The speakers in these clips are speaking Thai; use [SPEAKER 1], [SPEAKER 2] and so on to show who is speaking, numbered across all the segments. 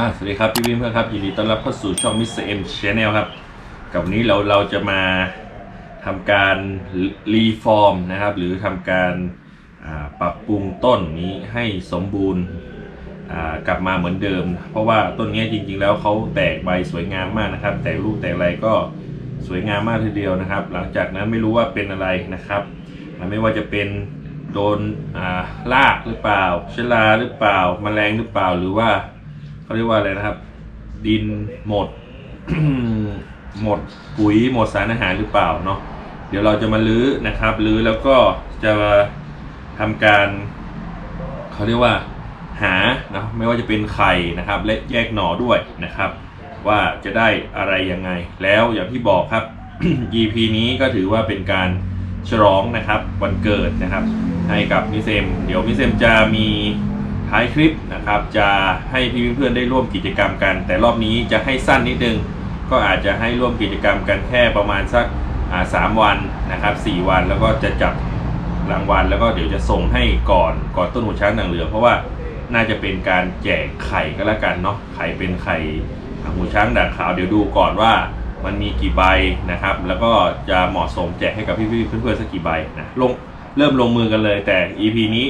[SPEAKER 1] อ่าสวัสดีครับพี่วิมเพื่อนครับยินดีต้อนรับเข้าสู่ช่อง Mr. M Channel ครับกับวันนี้เราเราจะมาทำการรีฟอร์มนะครับ หรือทำการปรับปรุงต้นนี้ให้สมบูรณ์กลับมาเหมือนเดิม เพราะว่าต้นนี้จริงๆแล้วเขาแตกใบสวยงามมากนะครับ แตกลูกแตกอะไรก็สวยงามมากทีเดียวนะครับ หลังจากนั้นไม่รู้ว่าเป็นอะไรนะครับ ไม่ว่าจะเป็นโดนอ่ารากหรือเปล่าเชื้อราหรือเปล่าแมลงหรือเปล่าหรือว่า เขาเรียกว่าอะไรนะครับ ดินหมด หมดปุ๋ยหมดสารอาหารหรือเปล่าเนาะเดี๋ยวเราจะมาลื้อนะครับลื้อแล้วก็จะทำการเขาเรียกว่าหานะไม่ว่าจะเป็นไข่นะครับ และแยกหน่อด้วยนะครับ ว่าจะได้อะไรยังไง แล้วอย่างที่บอกครับ EP นี้ก็ถือว่าเป็นการฉลองนะครับวันเกิดนะครับ ให้กับมิเซม เดี๋ยวมิเซมจะมี ท้ายคลิปนะครับ จะให้พี่เพื่อนๆได้ร่วมกิจกรรมกัน แต่รอบนี้จะให้สั้นนิดนึง ก็อาจจะให้ร่วมกิจกรรมกันแค่ประมาณสักสามวันนะครับสี่วันแล้วก็จะจับรางวัลแล้วก็เดี๋ยวจะส่งให้ก่อนก่อนต้นหัวช้างหนังเหลือ เพราะว่าน่าจะเป็นการแจกไข่ก็แล้วกันเนาะไข่เป็นไข่หูช้างด่างขาวเดี๋ยวดูก่อนว่ามันมีกี่ใบนะครับ แล้วก็จะเหมาะสมแจกให้กับพี่ๆเพื่อนๆสักกี่ใบนะลงเริ่มลงมือกันเลยแต่ EP นี้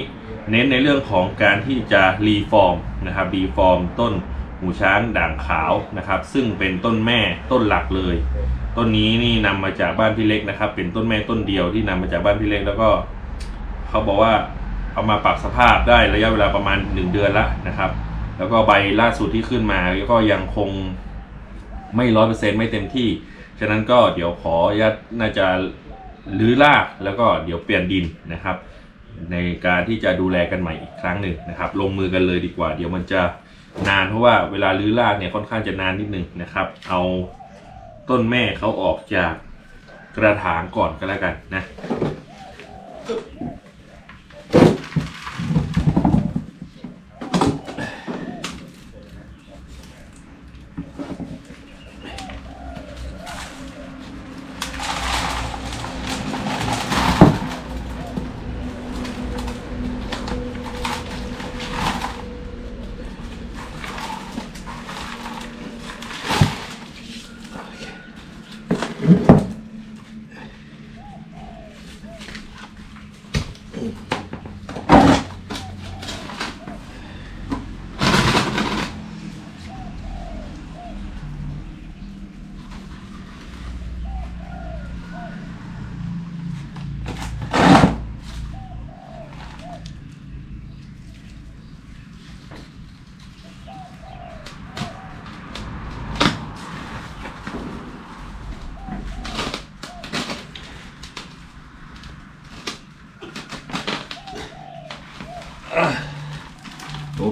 [SPEAKER 1] เน้นในเรื่องของการที่จะรีฟอร์มนะครับรีฟอร์มต้นหูช้างด่างขาวนะครับ ซึ่งเป็นต้นแม่ต้นหลักเลย ต้นนี้นี่นำมาจากบ้านพี่เล็กนะครับ เป็นต้นแม่ต้นเดียวที่นำมาจากบ้านพี่เล็กแล้วก็เขาบอกว่าเอามาปรับสภาพได้ระยะเวลาประมาณ 1 เดือนละนะครับ แล้วก็ใบล่าสุดที่ขึ้นมาก็ยังคงไม่ร้อยเปอร์เซ็นต์ไม่เต็มที่ ฉะนั้นก็เดี๋ยวขออนุญาตน่าจะรื้อรากแล้วก็เดี๋ยวเปลี่ยนดินนะครับ ในการที่จะดูแลกันใหม่อีกครั้งหนึ่งนะครับลงมือกันเลยดีกว่า เดี๋ยวมันจะนานเพราะว่าเวลาลื้อรากเนี่ยค่อนข้างจะนานนิดนึงนะครับ เอาต้นแม่เขาออกจากกระถางก่อนก็แล้วกันนะ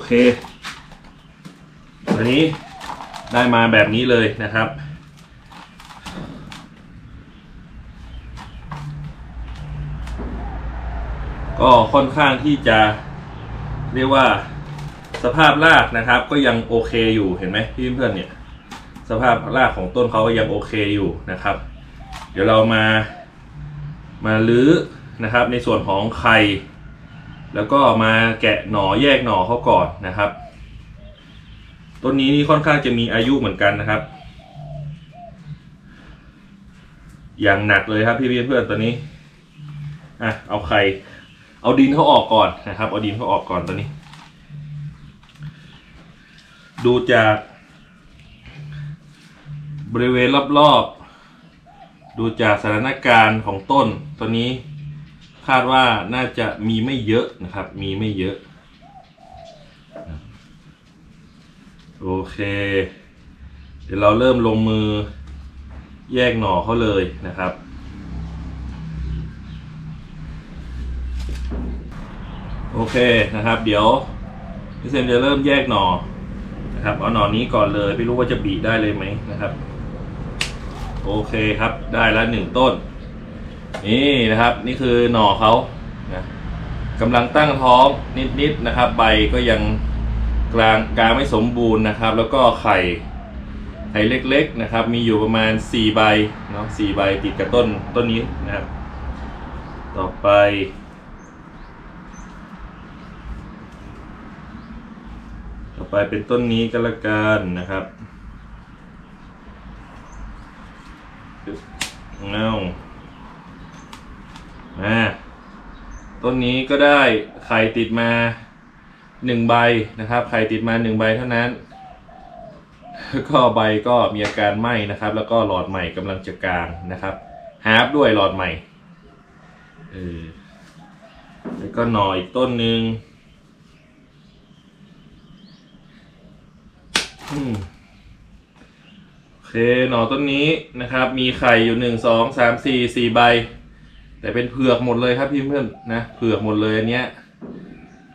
[SPEAKER 1] เควันนี้ได้มาแบบนี้เลยนะครับ ก็ค่อนข้างที่จะเรียกว่าสภาพรากนะครับ ก็ยังโอเคอยู่เห็นไหมพี่เพื่อนเนี่ย สภาพรากของต้นเขาก็ยังโอเคอยู่นะครับ เดี๋ยวเรามามาลื้อนะครับในส่วนของไข่ แล้วก็มาแกะหน่อแยกหน่อเขาก่อนนะครับ ต้นนี้นี่ค่อนข้างจะมีอายุเหมือนกันนะครับ อย่างหนักเลยครับพี่เพื่อนๆตัวนี้อะเอาไข่เอาดินเขาออกก่อนนะครับ เอาดินเขาออกก่อนตัวนี้ ดูจากบริเวณรอบๆ ดูจากสถานการณ์ของต้นตัวนี้ คาดว่าน่าจะมีไม่เยอะนะครับ มีไม่เยอะ โอเค เดี๋ยวเราเริ่มลงมือแยกหน่อเขาเลยนะครับ โอเคนะครับ เดี๋ยวพี่เซมจะเริ่มแยกหน่อนะครับเอาหน่อนี้ก่อนเลย ไม่รู้ว่าจะบีได้เลยไหมนะครับ โอเคครับได้แล้วหนึ่งต้น นี่นะครับ นี่คือหน่อเขานะกำลังตั้งท้องนิดๆนะครับ ใบก็ยังกลางกลางไม่สมบูรณ์นะครับ แล้วก็ไข่ไข่เล็กๆนะครับ มีอยู่ประมาณ 4 ใบเนาะสี่ใบติดกับต้นต้นนี้นะครับ ต่อไปต่อไปเป็นต้นนี้ก็แล้วกันนะครับเงา มาต้นนี้ก็ได้ไข่ติดมาหนึ่งใบนะครับ ไข่ติดมาหนึ่งใบเท่านั้น ก็ใบก็มีอาการไหม้นะครับ แล้วก็หลอดใหม่กำลังจะกลางนะครับฮาร์ด้วยหลอดใหม่เออแล้วก็หน่ออีกต้นหนึ่งโอเคหน่อต้นนี้นะครับ มีไข่อยู่หนึ่งสองสามสี่สี่ใบ แต่เป็นเผือกหมดเลยครับพี่เพื่อนนะเผือกหมดเลยอันเนี้ย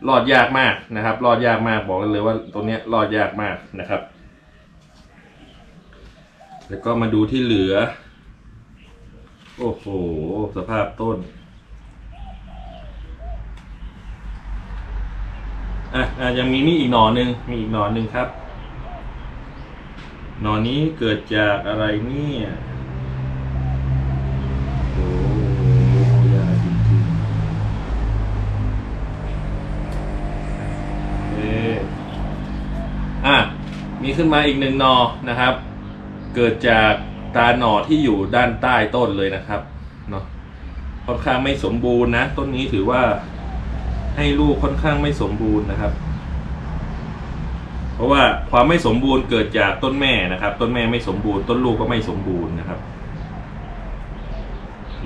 [SPEAKER 1] รอดยากมากนะครับ รอดยากมากบอกกันเลยว่าตัวเนี้ยรอดยากมากนะครับ แล้วก็มาดูที่เหลือ โอ้โห สภาพต้นอะอะยังมีนี่อีกหนอหนึ่งมีอีกหนอหนึ่งครับ หนอนี้เกิดจากอะไรเนี่ย มีขึ้นมาอีกหนึ่งหนอนะครับ เกิดจากตาหน่อที่อยู่ด้านใต้ต้นเลยนะครับเนาะค่อนข้างไม่สมบูรณ์นะ ต้นนี้ถือว่าให้ลูกค่อนข้างไม่สมบูรณ์นะครับ เพราะว่าความไม่สมบูรณ์เกิดจากต้นแม่นะครับ ต้นแม่ไม่สมบูรณ์ ต้นลูกก็ไม่สมบูรณ์นะครับโอเค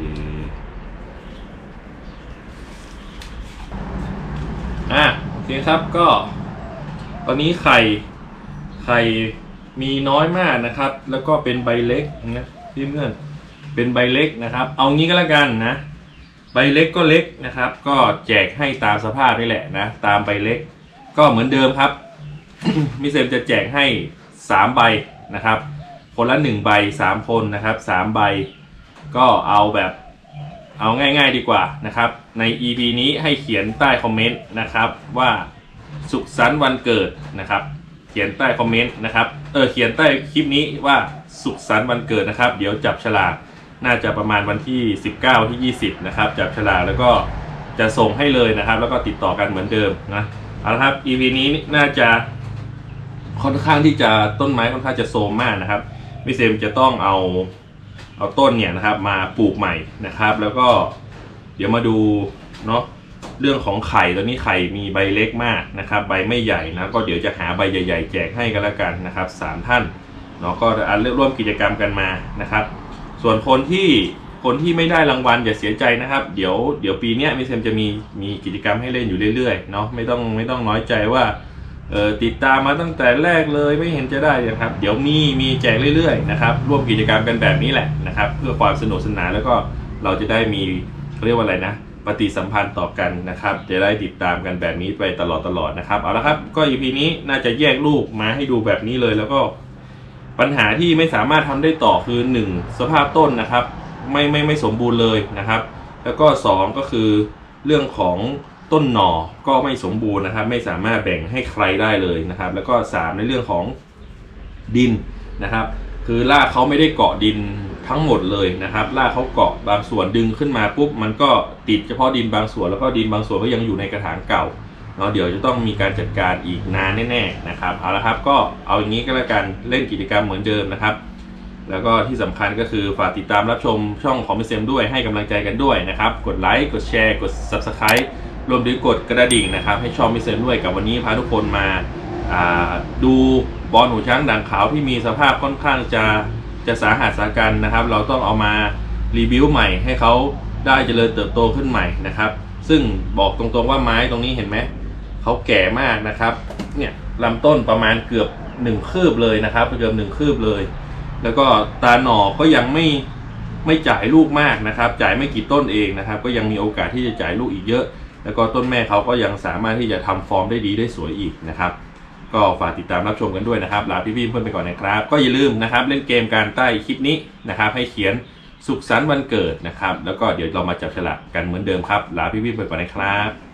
[SPEAKER 1] อะโอเคครับก็ ตอนนี้ไข่ ไข่มีน้อยมากนะครับ แล้วก็เป็นใบเล็กนะพี่เพื่อนเป็นใบเล็กนะครับ เอางี้ก็แล้วกันนะ ใบเล็กก็เล็กนะครับ ก็แจกให้ตามสภาพนี่แหละนะ ตามใบเล็ก ก็เหมือนเดิมครับมิเซมจะแจกให้สามใบนะครับ คนละหนึ่งใบสามคนนะครับสามใบ ก็เอาแบบเอาง่าย ๆดีกว่านะครับ ใน EP นี้ให้เขียนใต้คอมเมนต์นะครับว่าสุขสันต์วันเกิดนะครับ เขียนใต้คอมเมนต์นะครับเออเขียนใต้คลิปนี้ว่าสุขสันต์วันเกิดนะครับ เดี๋ยวจับฉลากน่าจะประมาณวันที่ 19 ที่ 20 นะครับ จับฉลากแล้วก็จะส่งให้เลยนะครับ แล้วก็ติดต่อกันเหมือนเดิมนะเอาละครับ EP นี้น่าจะค่อนข้างที่จะต้นไม้ค่อนข้างจะโทรมมากนะครับมิเซมจะต้องเอาเอาต้นเนี่ยนะครับมาปลูกใหม่นะครับ แล้วก็เดี๋ยวมาดูเนาะ เรื่องของไข่ตอนนี้ไข่มีใบเล็กมากนะครับ ใบไม่ใหญ่นะก็เดี๋ยวจะหาใบใหญ่ ๆ แจกให้กันแล้วกันนะครับสามท่านเนาะก็อันร่วมกิจกรรมกันมานะครับ ส่วนคนที่คนที่ไม่ได้รางวัลอย่าเสียใจนะครับ เดี๋ยวเดี๋ยวปีนี้มิเซมจะมีมีกิจกรรมให้เล่นอยู่เรื่อยๆเนาะไม่ต้องไม่ต้องน้อยใจว่าเออติดตามมาตั้งแต่แรกเลยไม่เห็นจะได้นะครับ เดี๋ยวมีมีแจกเรื่อยๆนะครับร่วมกิจกรรมกันแบบนี้แหละนะครับ เพื่อความสนุกสนานแล้วก็เราจะได้มีเขาเรียกว่าอะไรนะ ปฏิสัมพันธ์ต่อกันนะครับ จะได้ติดตามกันแบบนี้ไปตลอดตลอดนะครับ เอาละครับ ก็ EP นี้น่าจะแยกรูปมาให้ดูแบบนี้เลย แล้วก็ปัญหาที่ไม่สามารถทำได้ต่อคือ 1 สภาพต้นนะครับ ไม่ไม่ไม่สมบูรณ์เลยนะครับ แล้วก็ 2 ก็คือเรื่องของต้นหน่อก็ไม่สมบูรณ์นะครับ ไม่สามารถแบ่งให้ใครได้เลยนะครับ แล้วก็ 3 ในเรื่องของดินนะครับ คือรากเขาไม่ได้เกาะดิน ทั้งหมดเลยนะครับรากเขาเกาะบางส่วนดึงขึ้นมาปุ๊บมันก็ติดเฉพาะดินบางส่วนแล้วก็ดินบางส่วนก็ยังอยู่ในกระถางเก่าเนาะเดี๋ยวจะต้องมีการจัดการอีกนานแน่ๆนะครับเอาละครับก็เอาอย่างนี้ก็แล้วกันเล่นกิจกรรมเหมือนเดิมนะครับ แล้วก็ที่สำคัญก็คือฝากติดตามรับชมช่องของมิเซมด้วยให้กำลังใจกันด้วยนะครับ กดไลค์กดแชร์กด Subscribe รวมถึงกดกระดิ่งนะครับ ให้ช่องมิเซมด้วยกับวันนี้พาทุกคนมาาดูบอลหูช้างด่างขาวที่มีสภาพค่อนข้างจะ จะสาหัสสากันนะครับ เราต้องเอามารีวิวใหม่ให้เขาได้เจริญเติบโตขึ้นใหม่นะครับ ซึ่งบอกตรงๆว่าไม้ตรงนี้เห็นไหมเขาแก่มากนะครับ เนี่ยลำต้นประมาณเกือบหนึ่งคืบเลยนะครับเกือบหนึ่งคืบเลย แล้วก็ตาหน่อก็ยังไม่ไม่จ่ายลูกมากนะครับ จ่ายไม่กี่ต้นเองนะครับ ก็ยังมีโอกาสที่จะจ่ายลูกอีกเยอะ แล้วก็ต้นแม่เขาก็ยังสามารถที่จะทำฟอร์มได้ดีได้สวยอีกนะครับ ก็ฝากติดตามรับชมกันด้วยนะครับลาพี่ๆเพื่อนไปก่อนนะครับ ก็อย่าลืมนะครับเล่นเกมการใต้คลิปนี้นะครับ ให้เขียนสุขสันต์วันเกิดนะครับ แล้วก็เดี๋ยวเรามาจับฉลากกันเหมือนเดิมครับลาพี่ๆไปก่อนนะครับ